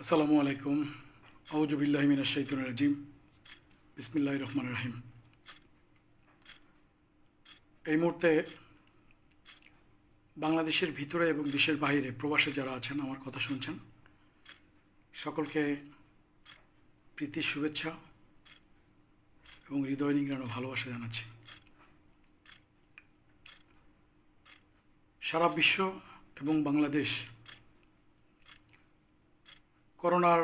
আসসালামু আলাইকুম। আউজুবিল্লাহ মিনাশ শাইতানির রাজিম। বিসমিল্লাহির রহমান রাহিম। এই মুহূর্তে বাংলাদেশের ভিতরে এবং দেশের বাইরে প্রবাসে যারা আছেন, আমার কথা শুনছেন, সকলকে প্রীতির শুভেচ্ছা এবং হৃদয় নিংড়ানো ভালোবাসা জানাচ্ছি। সারা বিশ্ব এবং বাংলাদেশ করোনার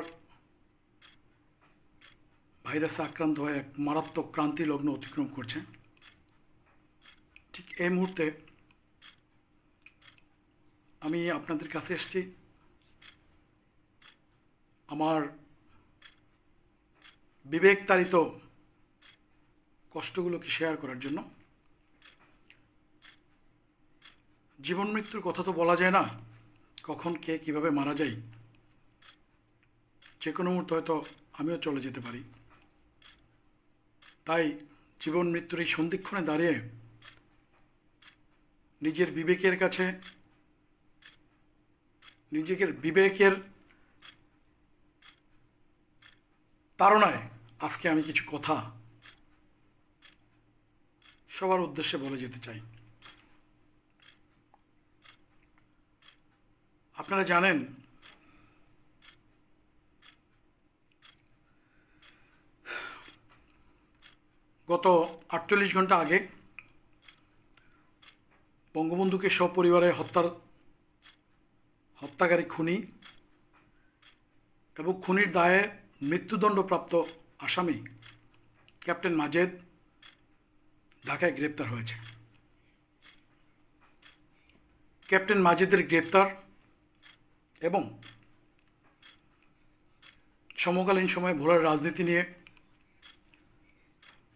ভাইরাসে আক্রান্ত হয়ে এক মারাত্মক ক্রান্তি লগ্ন অতিক্রম করছে। ঠিক এই মুহূর্তে আমি আপনাদের কাছে এসেছি। আমার বিবেক তাড়িত কষ্টগুলোকে শেয়ার করার জন্য। জীবন মৃত্যুর কথা তো বলা যায় না, কখন কে কীভাবে মারা যায়। যে কোনো মুহূর্তে হয়তো আমিও চলে যেতে পারি। তাই জীবন মৃত্যুর এই সন্ধিক্ষণে দাঁড়িয়ে নিজের বিবেকের কাছে নিজেকে বিবেকের তাড়নায় আজকে আমি কিছু কথা সবার উদ্দেশ্যে বলে যেতে চাই। আপনারা জানেন গত আটচল্লিশ ঘণ্টা আগে বঙ্গবন্ধুকে সপরিবারে হত্যার হত্যাকারী খুনি এবং খুনির দায়ে মৃত্যুদণ্ডপ্রাপ্ত আসামি ক্যাপ্টেন মাজেদ ঢাকায় গ্রেপ্তার হয়েছে। ক্যাপ্টেন মাজেদের গ্রেপ্তার এবং সমকালীন সময়ে ভোলার রাজনীতি নিয়ে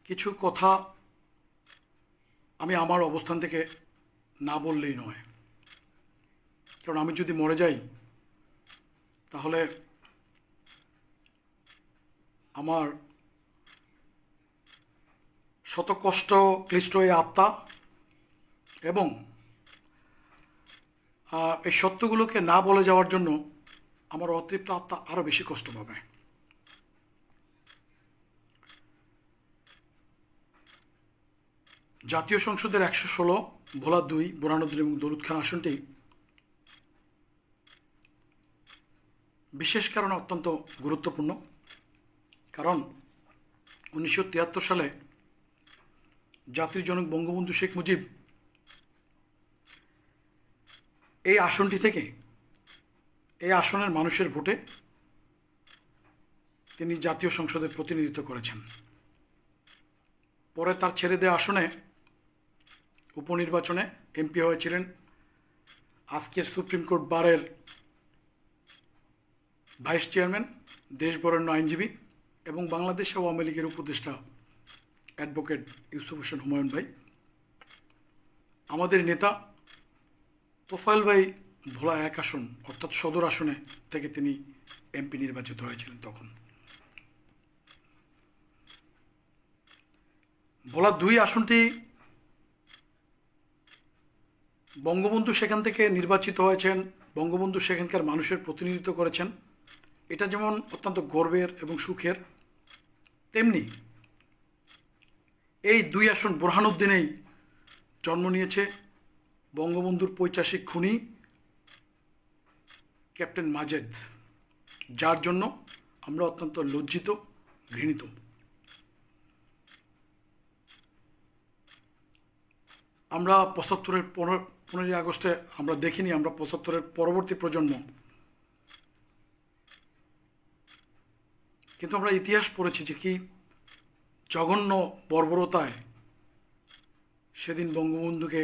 কিছু কথা আমি আমার অবস্থান থেকে না বললেই নয়। কারণ আমি যদি মরে যাই, তাহলে আমার শত কষ্ট ক্লিষ্ট এই আত্মা এবং এই সত্যগুলোকে না বলে যাওয়ার জন্য আমার অতৃপ্ত আত্মা আরও বেশি কষ্ট পাবে। জাতীয় সংসদের একশো ষোলো, ভোলা দুই বোরানুদ্দিন এবং দরুদ খান আসনটি বিশেষ কারণে অত্যন্ত গুরুত্বপূর্ণ। কারণ উনিশশো তিয়াত্তর সালে জাতির জনক বঙ্গবন্ধু শেখ মুজিব এই আসনটি থেকে এই আসনের মানুষের ভোটে তিনি জাতীয় সংসদে প্রতিনিধিত্ব করেছেন। পরে তার ছেড়ে দেওয়া আসনে উপনির্বাচনে এমপি হয়েছিলেন আজকের সুপ্রিম কোর্ট বারের ভাইস চেয়ারম্যান, দেশবরেণ্য আইনজীবী এবং বাংলাদেশ আওয়ামী লীগের উপদেষ্টা অ্যাডভোকেট ইউসুফ হোসেন হুমায়ুন ভাই। আমাদের নেতা তোফায়েল ভাই ভোলা এক আসন, অর্থাৎ সদর আসনে থেকে তিনি এমপি নির্বাচিত হয়েছিলেন তখন। ভোলা দুই আসনটি বঙ্গবন্ধু সেখান থেকে নির্বাচিত হয়েছেন, বঙ্গবন্ধু সেখানকার মানুষের প্রতিনিধিত্ব করেছেন। এটা যেমন অত্যন্ত গর্বের এবং সুখের, তেমনি এই দুই আসন বোরহানুদ্দিনেই জন্ম নিয়েছে। বঙ্গবন্ধুর পৈচাসিক খুনি ক্যাপ্টেন মাজেদ, যার জন্য আমরা অত্যন্ত লজ্জিত, ঘৃণিত। আমরা পঁচাত্তরের পনেরো পনেরোই আগস্টে আমরা দেখিনি, আমরা পঁচাত্তরের পরবর্তী প্রজন্ম। কিন্তু আমরা ইতিহাস পড়েছি যে কি জঘন্য বর্বরতায় সেদিন বঙ্গবন্ধুকে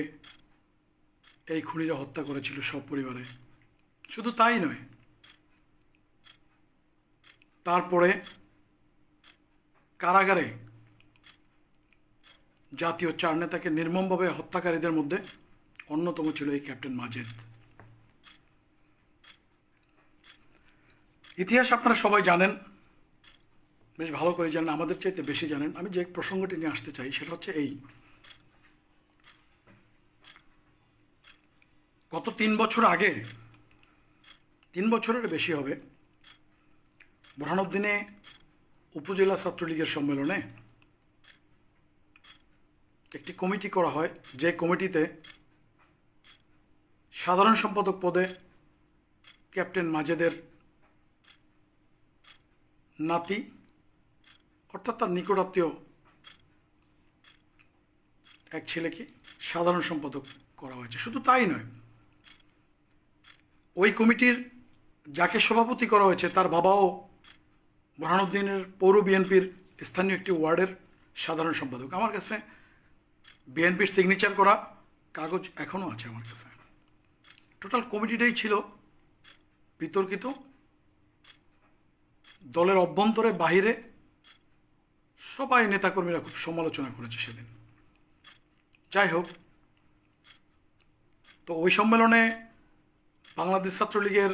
এই খুনিরা হত্যা করেছিল সব পরিবারে। শুধু তাই নয়, তারপরে কারাগারে জাতীয় চার নেতাকে নির্মমভাবে হত্যাকারীদের মধ্যে অন্যতম ছিল এই ক্যাপ্টেন মাজেদ। ইতিহাস আপনারা সবাই জানেন, বেশ ভালো করে জানেন, আমাদের চাইতে বেশি জানেন। আমি যে প্রসঙ্গটি নিয়ে আসতে চাই সেটা হচ্ছে এই। গত তিন বছর আগে, তিন বছরের বেশি হবে বুরহানুদ্দিনে উপজেলা ছাত্রলীগের সম্মেলনে একটি কমিটি করা হয়। যে কমিটিতে সাধারণ সম্পাদক পদে ক্যাপ্টেন মাজেদের নাতি, অর্থাৎ তার নিকটাত্মীয় এক ছেলেকে সাধারণ সম্পাদক করা হয়েছে। শুধু তাই নয়, ওই কমিটির যাকে সভাপতি করা হয়েছে, তার বাবাও বুরহানুদ্দিনের পৌর বিএনপির স্থানীয় একটি ওয়ার্ডের সাধারণ সম্পাদক। আমার কাছে বিএনপির সিগনেচার করা কাগজ এখনও আছে আমার কাছে। টোটাল কমিটিটাই ছিল, বিতর্কিত। দলের অভ্যন্তরে, বাহিরে সবাই নেতাকর্মীরা খুব সমালোচনা করেছে সেদিন। যাই হোক, তো ওই সম্মেলনে বাংলাদেশ ছাত্রলীগের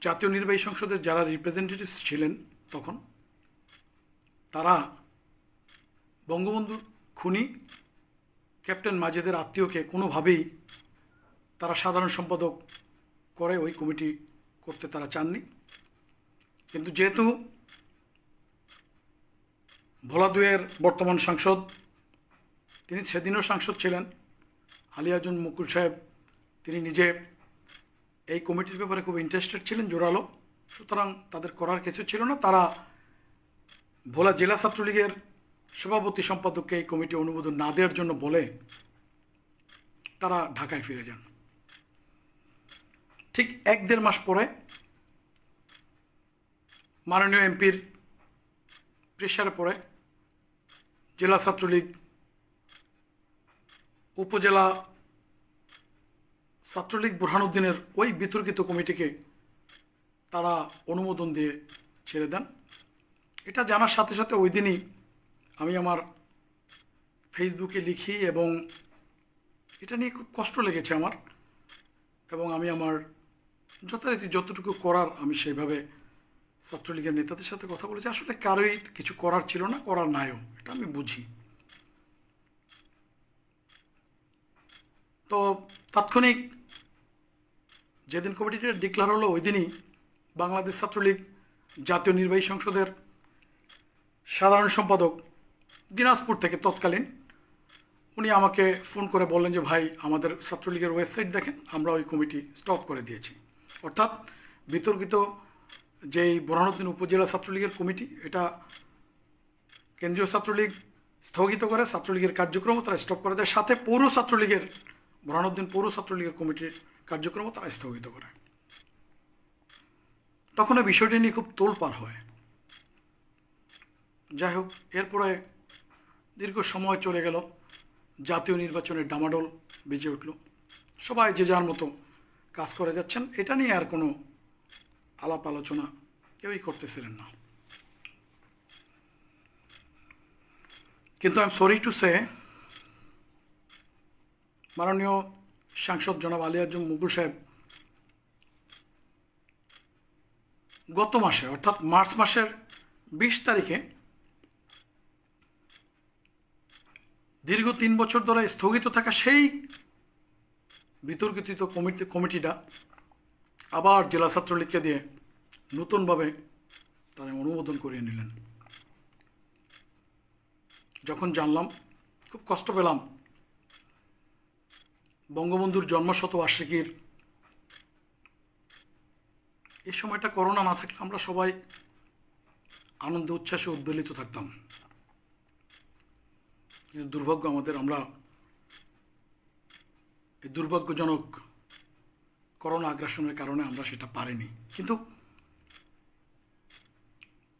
জাতীয় নির্বাহী সংসদের যারা রিপ্রেজেন্টেটিভস ছিলেন তখন, তারা বঙ্গবন্ধু খুনি, ক্যাপ্টেন মাজেদের আত্মীয়কে কোনোভাবেই তারা সাধারণ সম্পাদক করে, ওই কমিটি করতে তারা চাননি। কিন্তু যেহেতু ভোলা দুয়ের বর্তমান সাংসদ, তিনি সেদিনও সাংসদ ছিলেন। আলিয়াজুন মুকুল সাহেব, তিনি নিজে এই কমিটির ব্যাপারে খুব ইন্টারেস্টেড ছিলেন, জোরালো। সুতরাং তাদের করার কিছু ছিল না। তারা ভোলা জেলা ছাত্রলীগের সভাপতি সম্পাদককে এই কমিটি অনুমোদন না দেওয়ার জন্য বলে তারা ঢাকায় ফিরে যান। ঠিক এক দেড় মাস পরে মাননীয় এমপির প্রেশারে পড়ে জেলা ছাত্রলীগ, উপজেলা ছাত্রলীগ বুরহানুদ্দিনের ওই বিতর্কিত কমিটিকে তারা অনুমোদন দিয়ে ছেড়ে দেন। এটা জানার সাথে সাথে ওই দিনই আমি আমার ফেসবুকে লিখি এবং এটা নিয়ে খুব কষ্ট লেগেছে আমার এবং আমি আমার যথারীতি যতটুকু করার আমি সেইভাবে ছাত্রলীগের নেতাদের সাথে কথা বলেছি। আসলে কারোই কিছু করার ছিল না, করার নাইও এটা আমি বুঝি। তো তাৎক্ষণিক যেদিন কমিটিটা ডিক্লার হলো, ওই দিনই বাংলাদেশ ছাত্রলীগ জাতীয় নির্বাহী সংসদের সাধারণ সম্পাদক দিনাজপুর থেকে তৎকালীন উনি আমাকে ফোন করে বললেন যে, ভাই, আমাদের ছাত্রলীগের ওয়েবসাইট দেখেন, আমরা ওই কমিটি স্টপ করে দিয়েছি। অর্থাৎ বিতর্কিত যেই বুরহানুদ্দিন উপজেলা ছাত্রলীগের কমিটি, এটা কেন্দ্রীয় ছাত্রলীগ স্থগিত করে, ছাত্রলীগের কার্যক্রম তারা স্টপ করে দেয়। সাথে পৌর ছাত্রলীগের বুরহানুদ্দিন পৌর ছাত্রলীগের কমিটির কার্যক্রম তারা স্থগিত করে। তখন এই বিষয়টি নিয়ে খুব তোলপাড় হয়। যাই হোক, এরপরে দীর্ঘ সময় চলে গেল। জাতীয় নির্বাচনের ডামাডোল বেজে উঠল। সবাই যে যার মতো কাজ করে যাচ্ছেন, এটা নিয়ে আর কোনো আলাপ আলোচনা কেউই করতেছিলেন না। কিন্তু I am sorry to say মাননীয় সাংসদ জনাব আলিয়াজুম মুকুল সাহেব, গত মাসে, অর্থাৎ মার্চ মাসের বিশ তারিখে দীর্ঘ তিন বছর ধরে স্থগিত থাকা সেই বিতর্কিত কমিটি, কমিটিটা আবার জেলা ছাত্রলীগকে দিয়ে নতুনভাবে তারা অনুমোদন করিয়ে নিলেন। যখন জানলাম, খুব কষ্ট পেলাম। বঙ্গবন্ধুর জন্মশতবার্ষিকীর এই সময়টা করোনা না থাকলে আমরা সবাই আনন্দ, উচ্ছ্বাসে উদ্বেলিত থাকতাম। কিন্তু দুর্ভাগ্য আমাদের, আমরা এই দুর্ভাগ্যজনক করোনা আগ্রাসনের কারণে আমরা সেটা পারিনি। কিন্তু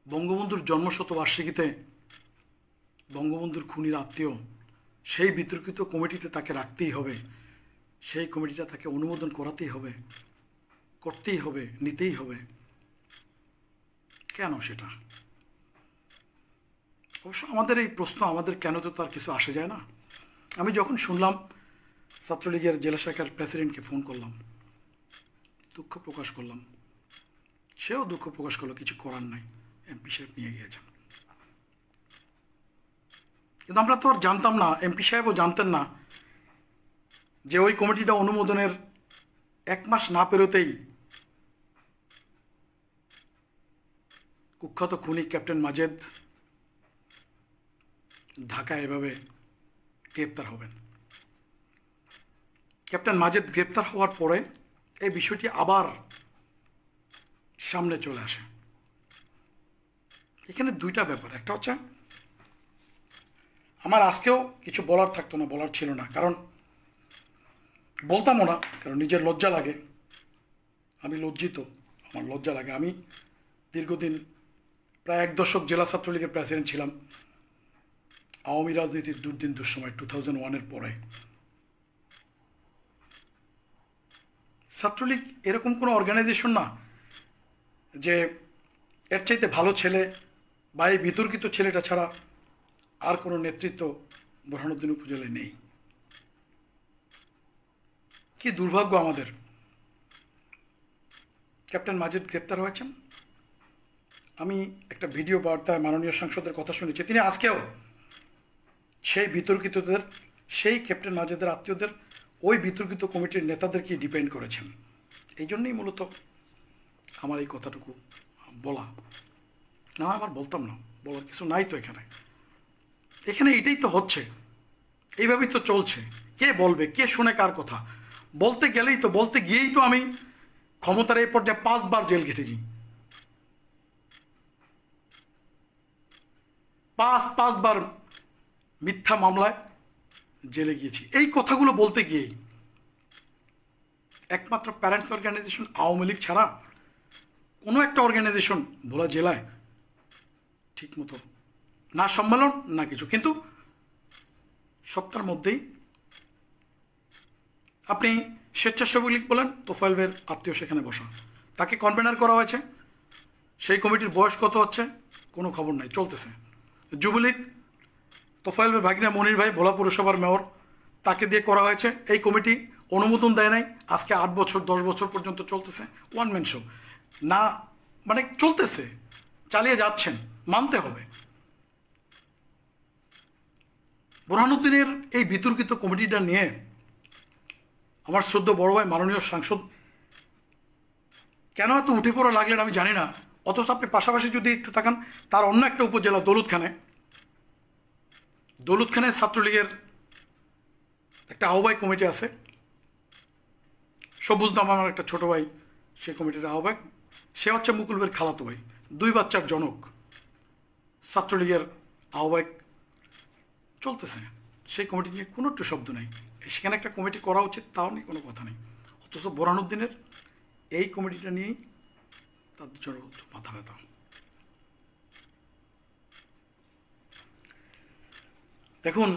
বঙ্গবন্ধুর জন্মশতবার্ষিকীতে বঙ্গবন্ধুর খুনির আত্মীয় সেই বিতর্কিত কমিটিতে তাকে রাখতেই হবে, সেই কমিটিটা তাকে অনুমোদন করাতেই হবে, করতেই হবে, নিতেই হবে। কেন সেটা? অবশ্য আমাদের এই প্রশ্ন আমাদের কেন তো তার কিছু আসে যায় না। আমি যখন শুনলাম ছাত্রলীগের জেলা শাখার প্রেসিডেন্টকে ফোন করলাম। দুঃখ প্রকাশ করলাম। সেও দুঃখ প্রকাশ করল, কিছু করার নাই। এমপি সাহেব নিয়ে গিয়েছেন। কিন্তু আমরা তো আর জানতাম না, এমপি সাহেবও জানতেন না যে ওই কমিটিটা অনুমোদনের এক মাস না পেরোতেই কুখ্যাত খুনি ক্যাপ্টেন মাজেদ ঢাকা এভাবে গ্রেপ্তার হবেন। ক্যাপ্টেন মাজেদ গ্রেপ্তার হওয়ার পরে এই বিষয়টি আবার সামনে চলে আসে। এখানে দুইটা ব্যাপার। একটা হচ্ছে, আমার আজকেও কিছু বলার থাকতো না, বলার ছিল না। কারণ বলতামও না, কারণ নিজের লজ্জা লাগে। আমি লজ্জিত, আমার লজ্জা লাগে। আমি দীর্ঘদিন প্রায় এক দশক জেলা ছাত্রলীগের প্রেসিডেন্ট ছিলাম। আওয়ামী রাজনীতির দুর্দিন দুঃসময় টু থাউজেন্ড ওয়ানের পরে। ছাত্রলীগ এরকম কোনো অর্গানাইজেশন না যে এর চাইতে ভালো ছেলে বা এই বিতর্কিত ছেলেটা ছাড়া আর কোনো নেতৃত্ব বোরহানুদ্দিন উপজেলায় নেই। কি দুর্ভাগ্য আমাদের। ক্যাপ্টেন মাজিদ গ্রেপ্তার হয়েছেন। আমি একটা ভিডিও বার্তায় মাননীয় সাংসদের কথা শুনেছি। তিনি আজকেও সেই বিতর্কিতদের, সেই ক্যাপ্টেন মাজেদের আত্মীয়দের ওই বিতর্কিত কমিটির নেতাদেরকে ডিপেন্ড করেছেন। এই জন্যই মূলত আমার এই কথাটুকু বলা। না আমার বলতাম না, বলার কিছু নাই তো এখানে। এখানে এটাই তো হচ্ছে, এইভাবেই তো চলছে। কে বলবে, কে শুনে কার কথা? বলতে গেলেই তো, বলতে গিয়েই তো আমি ক্ষমতার এই পর্যায়ে পাঁচবার জেল কেটেছি পাঁচ, পাঁচবার মিথ্যা মামলায় জেলে গিয়েছি। এই কথাগুলো বলতে গিয়েই একমাত্র প্যারেন্টস অর্গানাইজেশন আওয়ামী লীগ ছাড়া কোনো একটা অর্গানাইজেশন ভোলা জেলায় ঠিক মতো না সম্মেলন, না কিছু। কিন্তু সপ্তাহের মধ্যেই আপনি স্বেচ্ছাসেবক লীগ বলেন তোফাইলবের আত্মীয় সেখানে বসা। তাকে কনভেনার করা হয়েছে। সেই কমিটির বয়স কত হচ্ছে? কোনো খবর নাই, চলতেছে। যুবলীগ তোফাইলের ভাগিনা মনির ভাই, ভোলা পৌরসভার মেয়র, তাকে দিয়ে করা হয়েছে। এই কমিটি অনুমোদন দেয় নাই। আজকে আট বছর, দশ বছর পর্যন্ত চলতেছে। ওয়ান ম্যান শো না মানে চলতেছে। চালিয়ে যাচ্ছেন। মানতে হবে। বোরহানুদ্দিনের এই বিতর্কিত কমিটিটা নিয়ে আমার শ্রদ্ধ বড় ভাই, মাননীয় সাংসদ, কেন এত উঠে পড়া লাগলেন আমি জানি না। অথচ আপনি পাশাপাশি যদি একটু থাকেন, তার অন্য একটা উপজেলা দৌলতখানে দৌলতখানে ছাত্রলীগের একটা আহ্বায়ক কমিটি আছে। সবুজ নাম আমার একটা ছোট ভাই, সে কমিটির আহ্বায়ক। সে হচ্ছে মুকুলবের খালাতো ভাই, দুই বাচ্চার জনক। ছাত্রলীগের আহ্বায়ক চলতেছে। সেই কমিটি নিয়ে কোনো একটু শব্দ নেই। সেখানে একটা কমিটি করা উচিত, তাও নিয়ে কোনো কথা নেই। অথচ বোরানুদ্দিনের এই কমিটিটা নিয়েই তাদের জন্য মাথা ব্যথা। দেখুন।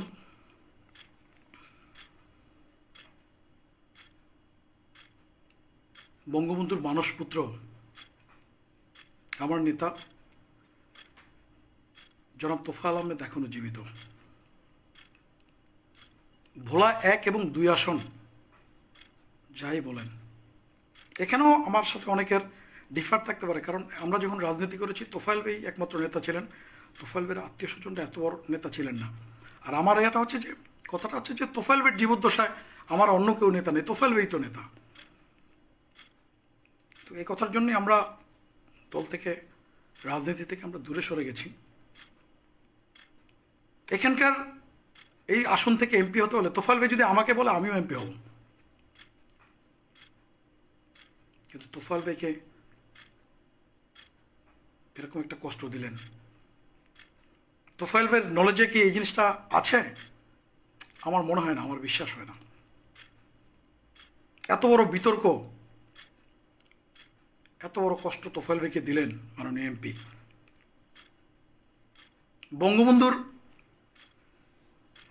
বঙ্গবন্ধুর মানসপুত্র, আমার নেতা, জনাব তোফা আহমেদ এখনও জীবিত। ভোলা এক এবং দুই আসন, যাই বলেন। এখানেও আমার সাথে অনেকের ডিফার থাকতে পারে, কারণ আমরা যখন রাজনীতি করেছি তোফাইল ভাই একমাত্র নেতা ছিলেন। তোফাইল ভাইয়ের আত্মীয় স্বজনরা এত বড় নেতা ছিলেন না। আর আমার এটা হচ্ছে যে, কথাটা হচ্ছে যে তোফাইল ভাইয়ের জীবদ্দশায় আমার অন্য কেউ নেতা নেই তোফাইল ভাই তো নেতা। তো এই কথার জন্যই আমরা দল থেকে, রাজনীতি থেকে আমরা দূরে সরে গেছি। এখানকার এই আসন থেকে এমপি হতে হলে তোফাইল ভাই যদি আমাকে বলে, আমিও এমপি হব। কিন্তু তোফাইল ভাইকে এরকম একটা কষ্ট দিলেন তোফাইল নলেজে কি এই জিনিসটা আছে? আমার মনে হয় না, আমার বিশ্বাস হয় না। এত বড় বিতর্ক, এত বড় কষ্ট তোফাইল ভাইকে দিলেন মাননীয় এমপি। বঙ্গবন্ধুর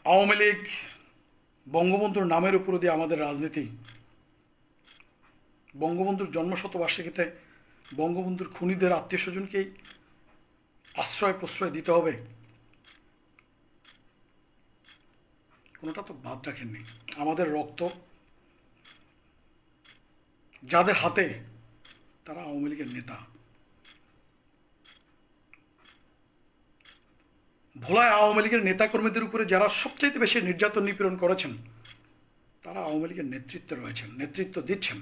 আওয়ামী লীগ, বঙ্গবন্ধুর নামের উপর দিয়ে আমাদের রাজনীতি, বঙ্গবন্ধুর জন্মশতবার্ষিকীতে বঙ্গবন্ধুর খুনিদের আত্মীয় স্বজনকেই আশ্রয় প্রশ্রয় দিতে হবে। কোনোটা তো বাদ রাখেননি। আমাদের রক্ত, যাদের হাতে তারা আওয়ামী লীগের নেতা। ভোলায় আওয়ামী লীগের নেতাকর্মীদের উপরে যারা সবচাইতে বেশি নির্যাতন নিপীড়ন করেছেন, তারা আওয়ামী লীগের নেতৃত্বে রয়েছেন, নেতৃত্ব দিচ্ছেন।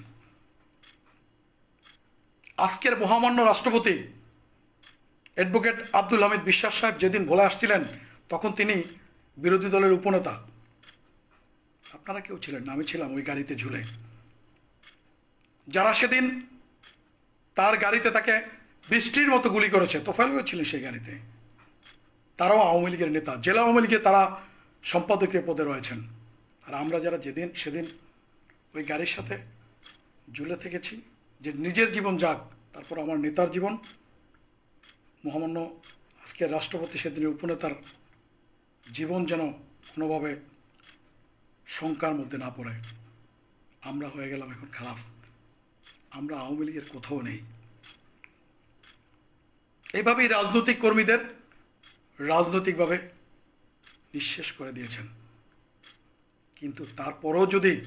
আজকের মহামান্য রাষ্ট্রপতি অ্যাডভোকেট আব্দুল হামিদ বিশ্বাস সাহেব যেদিন বলে আসছিলেন, তখন তিনি বিরোধী দলের উপনেতা। আপনারা কেউ ছিলেন না, আমি ছিলাম ওই গাড়িতে ঝুলে। যারা সেদিন তার গাড়িতে তাকে বৃষ্টির মতো গুলি করেছে তোফাইলও ছিলেন সেই গাড়িতে। তারাও আওয়ামী লীগের নেতা। জেলা আওয়ামী লীগে তারা সম্পাদকীয় পদে রয়েছেন। আর আমরা যারা যেদিন, সেদিন ওই গাড়ির সাথে ঝুলে থেকেছি, যে নিজের জীবন যাক, তারপর আমার নেতার জীবন। মহামান্য আজকের রাষ্ট্রপতি সেদিনের উপনেতার জীবন যেন কোনোভাবে শঙ্কার মধ্যে না পড়ে। আমরা হয়ে গেলাম এখন খারাপ। আমরা আওয়ামী লীগের কোথাও নেই। এইভাবেই রাজনৈতিক কর্মীদের রাজনৈতিকভাবে নিঃশেষ করে দিয়েছেন। কিন্তু তারপরও যদি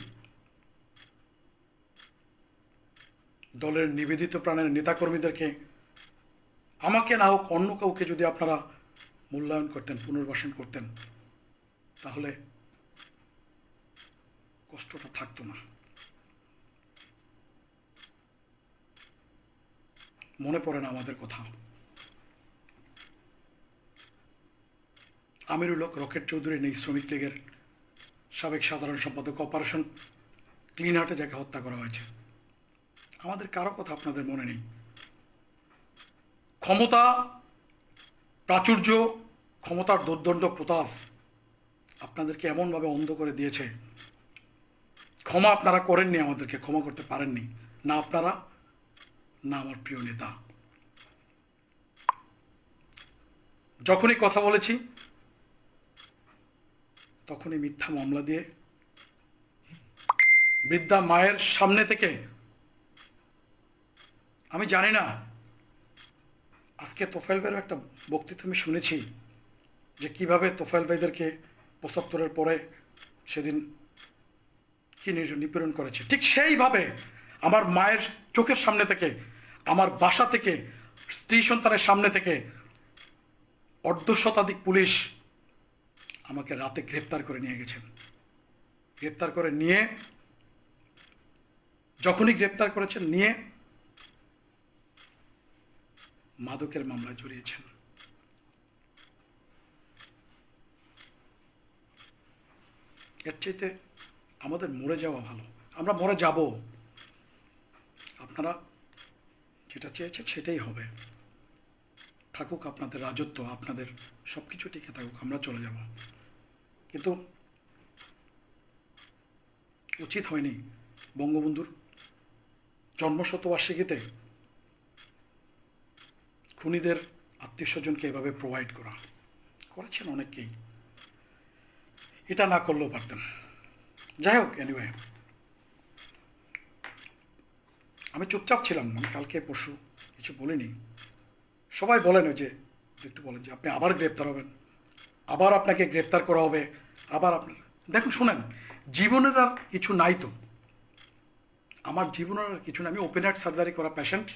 দলের নিবেদিত প্রাণের নেতাকর্মীদেরকে আমাকে না হোক অন্য কাউকে যদি আপনারা মূল্যায়ন করতেন, পুনর্বাসন করতেন, তাহলে কষ্টটা থাকতো না। মনে পড়ে না আমাদের কথা। আমিরুল হক, রকেট চৌধুরী নেই শ্রমিক লীগের। সাবেক সাধারণ সম্পাদক অপারেশন ক্লিন হার্টে যাকে হত্যা করা হয়েছে। আমাদের কারও কথা আপনাদের মনে নেই। ক্ষমতা, প্রাচুর্য, ক্ষমতার দুর্দণ্ড প্রতাপ আপনাদেরকে এমনভাবে অন্ধ করে দিয়েছে। ক্ষমা আপনারা করেননি, আমাদেরকে ক্ষমা করতে পারেননি। না আপনারা, না আমার প্রিয় নেতা। যখনই কথা বলেছি, তখনই মিথ্যা মামলা দিয়ে বৃদ্ধা মায়ের সামনে থেকে, আমি জানি না, আজকে তোফাইল ভাইয়ের একটা বক্তৃতা আমি শুনেছি, যে কীভাবে তোফাইল ভাইদেরকে পঁচাত্তরের পরে সেদিন কি নিপীড়ন করেছে। ঠিক সেইভাবে আমার মায়ের চোখের সামনে থেকে, আমার বাসা থেকে, স্ত্রী সন্তানের সামনে থেকে অর্ধ শতাধিক পুলিশ আমাকে রাতে গ্রেপ্তার করে নিয়ে গেছেন গ্রেপ্তার করে নিয়ে, যখনই গ্রেপ্তার করেছেন, নিয়ে মাদকের মামলায় জড়িয়েছেন। এর চাইতে আমাদের মরে যাওয়া ভালো। আমরা মরে যাব। আপনারা যেটা চেয়েছেন সেটাই হবে। থাকুক আপনাদের রাজত্ব, আপনাদের সব কিছু টিকে থাকুক, আমরা চলে যাব। কিন্তু উচিত হয়নি বঙ্গবন্ধুর জন্মশতবার্ষিকীতে খুনিদের আত্মীয় স্বজনকে এভাবে প্রোভাইড করা। করেছেন অনেককেই। এটা না করলেও পারতেন। যাই হোক এনিওয়ে আমি চুপচাপ ছিলাম আমি কালকে পরশু কিছু বলিনি। সবাই বলেন ওই যে, একটু বলেন যে, আপনি আবার গ্রেপ্তার হবেন। আবার আপনাকে গ্রেপ্তার করা হবে। আবার আপনার দেখুন, শুনেন, জীবনের আর কিছু নাই তো। আমার জীবনের আর কিছু না আমি ওপেন হার্ট সার্জারি করা পেশেন্ট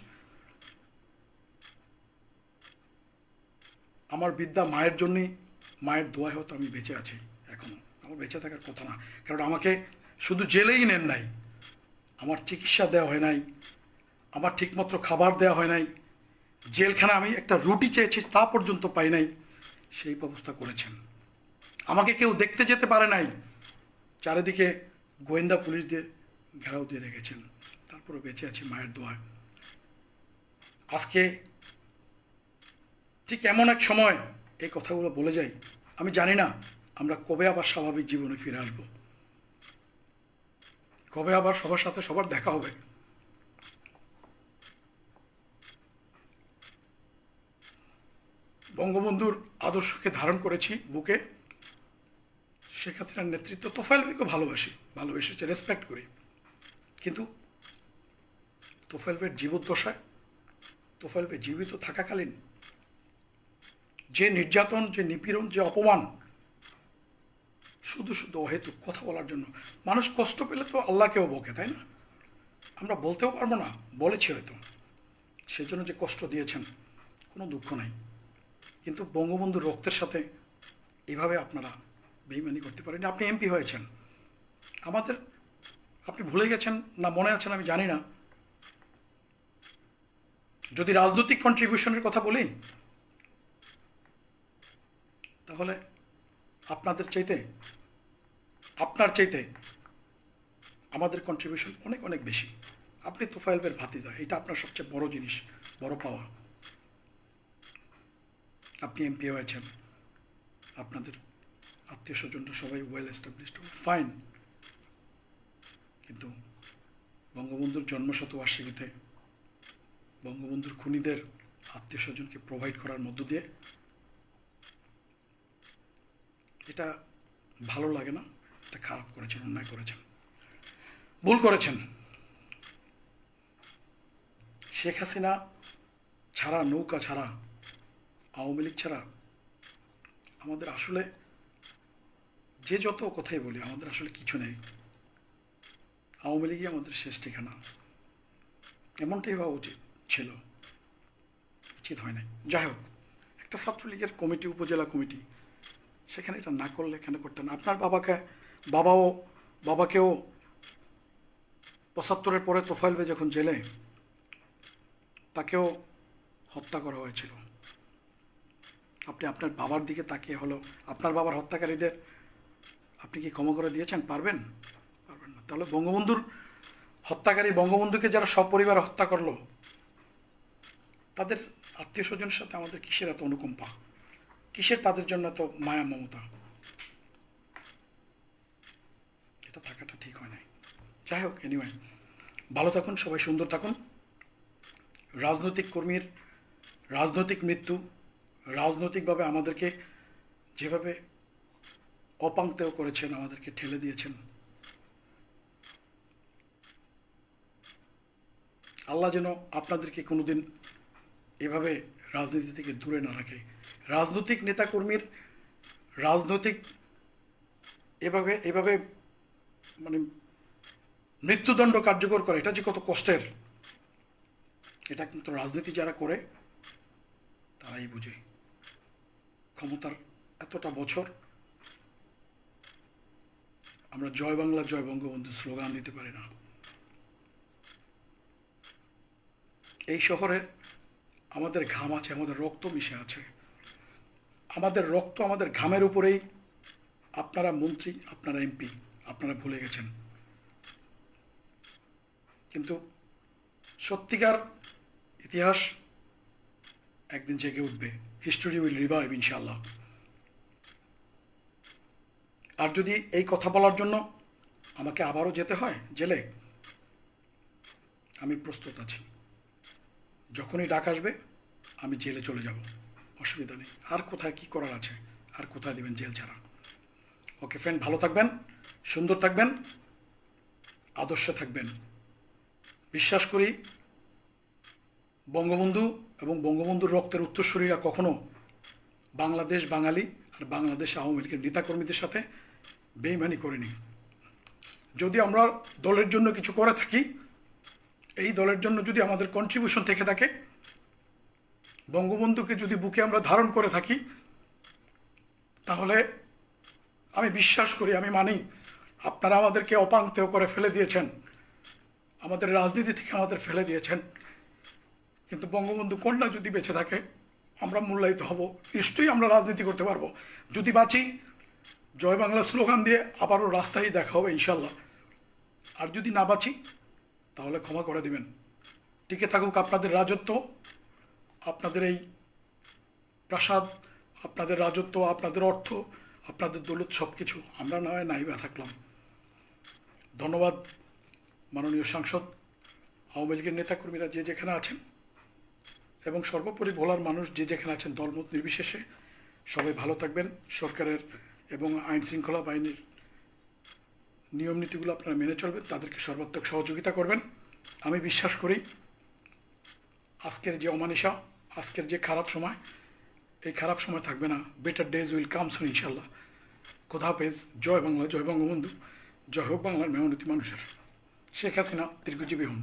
আমার বিদ্যা মায়ের জন্যই, মায়ের দোয়ায় হয়তো আমি বেঁচে আছি এখনও। আমার বেঁচে থাকার কথা না। কারণ আমাকে শুধু জেলেই নেন নাই। আমার চিকিৎসা দেওয়া হয় নাই। আমার ঠিকমতো খাবার দেওয়া হয় নাই। জেলখানা আমি একটা রুটি চেয়েছি, তা পর্যন্ত পাই নাই। সেই ব্যবস্থা করেছেন। আমাকে কেউ দেখতে যেতে পারে নাই। চারিদিকে গোয়েন্দা পুলিশ দিয়ে ঘেরাও দিয়ে রেখেছেন। তারপরে বেঁচে আছি মায়ের দোয়ায়। আজকে ঠিক এমন এক সময় এই কথাগুলো বলে যাই। আমি জানি না আমরা কবে আবার স্বাভাবিক জীবনে ফিরে আসব? কবে আবার সবার সাথে সবার দেখা হবে? বঙ্গবন্ধুর আদর্শকে ধারণ করেছি বুকে। হাসিনার নেতৃত্ব তোফাইল ভাইকে ভালোবাসি, ভালোবেসেছি রেসপেক্ট করি। কিন্তু তোফাইল ভাইয়ের জীবদ্দশায় তোফাইল ভাই জীবিত থাকাকালীন যে নির্যাতন, যে নিপীড়ন, যে অপমান শুধু শুধু অহেতুক কথা বলার জন্য। মানুষ কষ্ট পেলে তো আল্লাহকেও বকে, তাই না? আমরা বলতেও পারব না, বলেছি হয়তো। সেই জন্য যে কষ্ট দিয়েছেন, কোনো দুঃখ নাই। কিন্তু বঙ্গবন্ধুর রক্তের সাথে এইভাবে আপনারা বেইমানি করতে পারেন আপনি এমপি হয়েছেন। আমাদের, আপনি ভুলে গেছেন না মনে আছেন আমি জানি না। যদি রাজনৈতিক কন্ট্রিবিউশনের কথা বলি, তাহলে আপনাদের চাইতে, আপনার চাইতে আমাদের কন্ট্রিবিউশন অনেক অনেক বেশি। আপনি তোফাইলবের ভাতিজা, এটা আপনার সবচেয়ে বড় জিনিস, বড় পাওয়া। আপনি এমপি হয়েছেন আপনাদের আত্মীয় স্বজনরা সবাই ওয়েল এস্টাবলিশড ফাইন কিন্তু বঙ্গবন্ধুর জন্মশতবার্ষিকীতে বঙ্গবন্ধুর খুনিদের আত্মীয় স্বজনকে প্রোভাইড করার মধ্য দিয়ে এটা ভালো লাগে না, এটা খারাপ করেছেন, অন্যায় করেছেন। ভুল করেছেন। শেখ হাসিনা ছাড়া, নৌকা ছাড়া, আওয়ামী লীগ ছাড়া আমাদের আসলে যে যত কথাই বলি, আমাদের আসলে কিছু নেই। আওয়ামী লীগই আমাদের শেষ ঠিকানা। এমনটাই হওয়া উচিত ছিল। উচিত হয় নাই। যাই হোক, একটা ছাত্রলীগের কমিটি, উপজেলা কমিটি সেখানে এটা না করলে এখানে করতেন আপনার বাবাকে, বাবাও, বাবাকেও পঁচাত্তরের পরে তোফাইলবে যখন জেলে, তাকেও হত্যা করা হয়েছিল। আপনি আপনার বাবার দিকে তাকিয়ে হলো। আপনার বাবার হত্যাকারীদের আপনি কি ক্ষমা করে দিয়েছেন? পারবেন? পারবেন না। তাহলে বঙ্গবন্ধুর হত্যাকারী বঙ্গবন্ধুকে যারা সপরিবার হত্যা করল, তাদের আত্মীয় স্বজনের সাথে আমাদের কিসের এত অনুকম্পা? কিসের তাদের জন্য তো মায়া মমতা? এটা থাকাটা ঠিক হয় নাই। যাই হোক এনিওয়ে ভালো থাকুন, সবাই সুন্দর থাকুন। রাজনৈতিক কর্মীর রাজনৈতিক মৃত্যু, রাজনৈতিকভাবে আমাদেরকে যেভাবে অপাঙ্ক্তেয় করেছেন, আমাদেরকে ঠেলে দিয়েছেন। আল্লাহ যেন আপনাদেরকে কোনোদিন এভাবে রাজনীতি থেকে দূরে না রাখে। রাজনৈতিক নেতাকর্মীর রাজনৈতিক এভাবে এভাবে মানে মৃত্যুদণ্ড কার্যকর করে, এটা যে কত কষ্টের। এটা কিন্তু রাজনীতি যারা করে, তারাই বুঝে। ক্ষমতার এতটা বছর আমরা জয় বাংলা, জয় বঙ্গবন্ধু স্লোগান দিতে পারি না। এই শহরে আমাদের ঘাম আছে, আমাদের রক্ত মিশে আছে। আমাদের রক্ত আমাদের ঘামের উপরেই। আপনারা মন্ত্রী, আপনারা এমপি, আপনারা ভুলে গেছেন। কিন্তু সত্যিকার ইতিহাস একদিন জেগে উঠবে। হিস্টোরি উইল রিভাইভ ইনশাল্লাহ আর যদি এই কথা বলার জন্য আমাকে আবারও যেতে হয়, জেলে, আমি প্রস্তুত আছি। যখনই ডাক আসবে, আমি জেলে চলে যাব। অসুবিধা নেই। আর কোথায়, কি করার আছে? আর কোথায় দেবেন জেল ছাড়া? ওকে ফ্রেন্ড ভালো থাকবেন, সুন্দর থাকবেন, আদর্শে থাকবেন। বিশ্বাস করি, বঙ্গবন্ধু এবং বঙ্গবন্ধুর রক্তের উত্তরসূরীরা কখনো বাংলাদেশ বাঙালি আর বাংলাদেশ আওয়ামী লীগের নেতাকর্মীদের সাথে বেইমানি করেনি। যদি আমরা দলের জন্য কিছু করে থাকি এই দলের জন্য যদি আমাদের কন্ট্রিবিউশন থেকে থাকে, বঙ্গবন্ধুকে যদি বুকে আমরা ধারণ করে থাকি, তাহলে আমি বিশ্বাস করি, আমি মানি, আপনারা আমাদেরকে অপাঙ্ক্তেয় করে ফেলে দিয়েছেন। আমাদের রাজনীতি থেকে আমাদের ফেলে দিয়েছেন। কিন্তু বঙ্গবন্ধু কন্যা যদি বেঁচে থাকে, আমরা মূল্যায়িত হব। নিশ্চয়ই আমরা রাজনীতি করতে পারব। যদি বাঁচি, জয় বাংলা স্লোগান দিয়ে আবারও রাস্তায় দেখা হবে ইনশাল্লাহ। আর যদি না বাঁচি তাহলে ক্ষমা করে দিবেন। টিকে থাকুক আপনাদের রাজত্ব, আপনাদের এই প্রাসাদ, আপনাদের রাজত্ব, আপনাদের অর্থ, আপনাদের দৌলত সব কিছু আমরা না হয় নাইবা থাকলাম। ধন্যবাদ, মাননীয় সাংসদ, আওয়ামী লীগের নেতাকর্মীরা যে যেখানে আছেন, এবং সর্বোপরি ভোলার মানুষ যে যেখানে আছেন দলমত নির্বিশেষে। সবাই ভালো থাকবেন, সরকারের এবং আইন শৃঙ্খলা বাহিনীর নিয়ম নীতিগুলো আপনারা মেনে চলবেন, তাদেরকে সর্বাত্মক সহযোগিতা করবেন। আমি বিশ্বাস করি আজকের যে অমানিসা আজকের যে খারাপ সময়, এই খারাপ সময় থাকবে না। Better days will come soon ইনশাল্লাহ খোদা পেজ জয় বাংলা, জয় বঙ্গবন্ধু। জয় হোক বাংলার মেহনতি মানুষের। শেখ হাসিনা দীর্ঘজীবী হন।